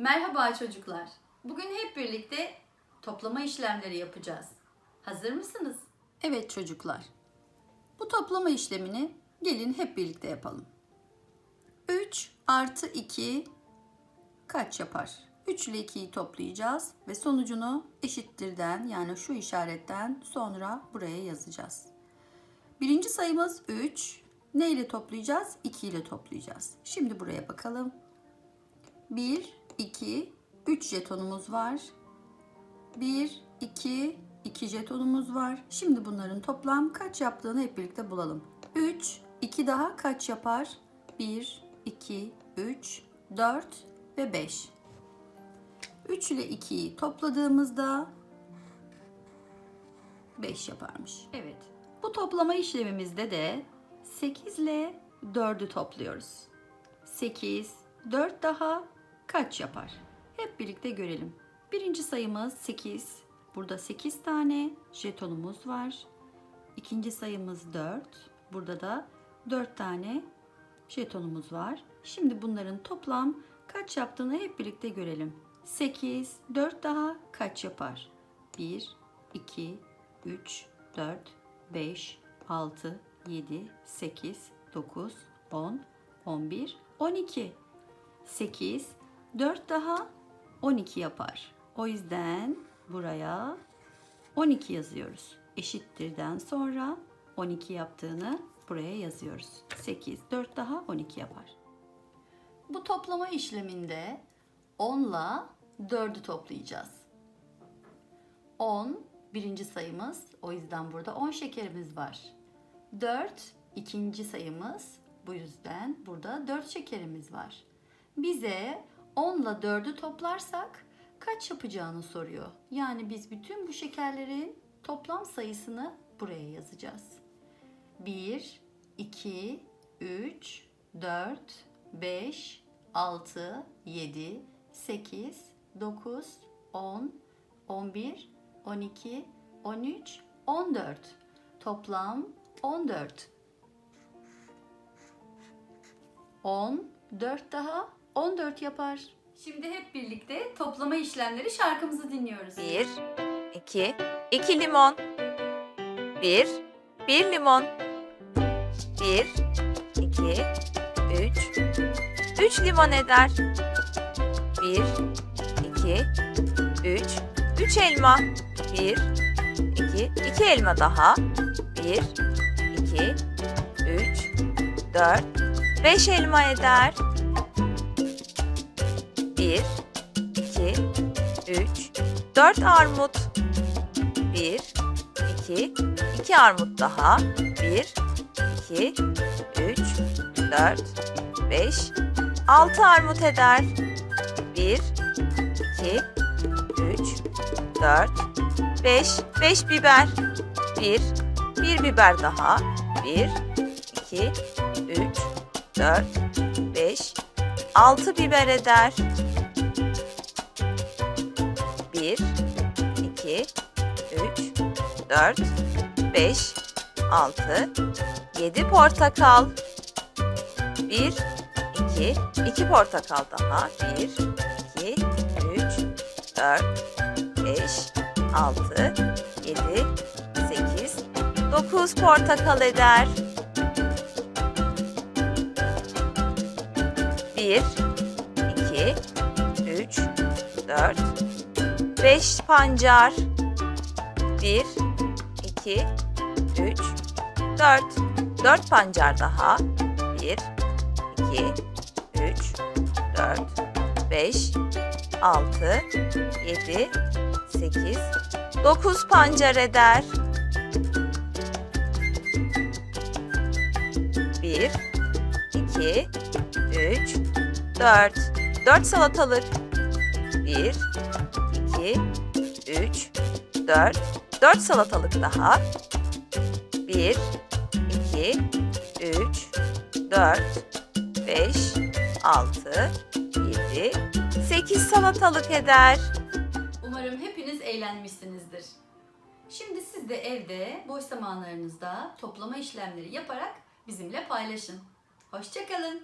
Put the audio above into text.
Merhaba çocuklar. Bugün hep birlikte toplama işlemleri yapacağız. Hazır mısınız? Evet çocuklar. Bu toplama işlemini gelin hep birlikte yapalım. 3 artı 2 kaç yapar? 3 ile 2'yi toplayacağız ve sonucunu eşittirden yani şu işaretten sonra buraya yazacağız. Birinci sayımız 3. Ne ile toplayacağız? 2 ile toplayacağız. Şimdi buraya bakalım. 1, 2, 3 jetonumuz var. 1, 2, 2 jetonumuz var. Şimdi bunların toplam kaç yaptığını hep birlikte bulalım. 3, 2 daha kaç yapar? 1, 2, 3, 4 ve 5. 3 ile 2'yi topladığımızda 5 yaparmış. Evet. Bu toplama işlemimizde de 8 ile 4'ü topluyoruz. 8, 4 daha kaç yapar? Hep birlikte görelim. Birinci sayımız 8. Burada 8 tane jetonumuz var. İkinci sayımız 4. Burada da 4 tane jetonumuz var. Şimdi bunların toplam kaç yaptığını hep birlikte görelim. 8, 4 daha kaç yapar? 1, 2, 3, 4, 5, 6, 7, 8, 9, 10, 11, 12. 8, 4 daha 12 yapar. O yüzden buraya 12 yazıyoruz. Eşittirden sonra 12 yaptığını buraya yazıyoruz. 8, 4 daha 12 yapar. Bu toplama işleminde 10 ile 4'ü toplayacağız. 10 birinci sayımız. O yüzden burada 10 şekerimiz var. 4 ikinci sayımız. Bu yüzden burada 4 şekerimiz var. Bize 10 ile 4'ü toplarsak kaç yapacağını soruyor. Yani biz bütün bu şekerlerin toplam sayısını buraya yazacağız. 1, 2, 3, 4, 5, 6, 7, 8, 9, 10, 11, 12, 13, 14. Toplam 14. 10, 4 daha 14 yapar. Şimdi hep birlikte toplama işlemleri şarkımızı dinliyoruz. 1, 2, 2 limon. 1, 1 limon. 1, 2, 3, 3 limon eder. 1, 2, 3, 3 elma. 1, 2, 2 elma daha. 1, 2, 3, 4, 5 elma eder. 1, 2, 3, 4 armut. 1, 2, 2 armut daha. 1, 2, 3, 4, 5, 6 armut eder. 1, 2, 3, 4, 5, 5 biber. 1, 1 biber daha. 1, 2, 3, 4, 5, 6 biber eder. 1, 2, 3, 4, 5, 6, 7 portakal. 1, 2, 2 portakal daha. 1, 2, 3, 4, 5, 6, 7, 8, 9 portakal eder. 1, 2, 3, 4, 5 pancar. 1, 2, 3, 4. 4 pancar daha. 1, 2, 3, 4, 5, 6, 7, 8, 9 pancar eder. 1, 2, 3, 4. 4 salatalık. 1, 2, 3, 4. 4 salatalık daha. 1, 2, 3, 4, 5, 6, 7, 8 salatalık eder. Umarım hepiniz eğlenmişsinizdir. Şimdi siz de evde boş zamanlarınızda toplama işlemleri yaparak bizimle paylaşın. Hoşçakalın.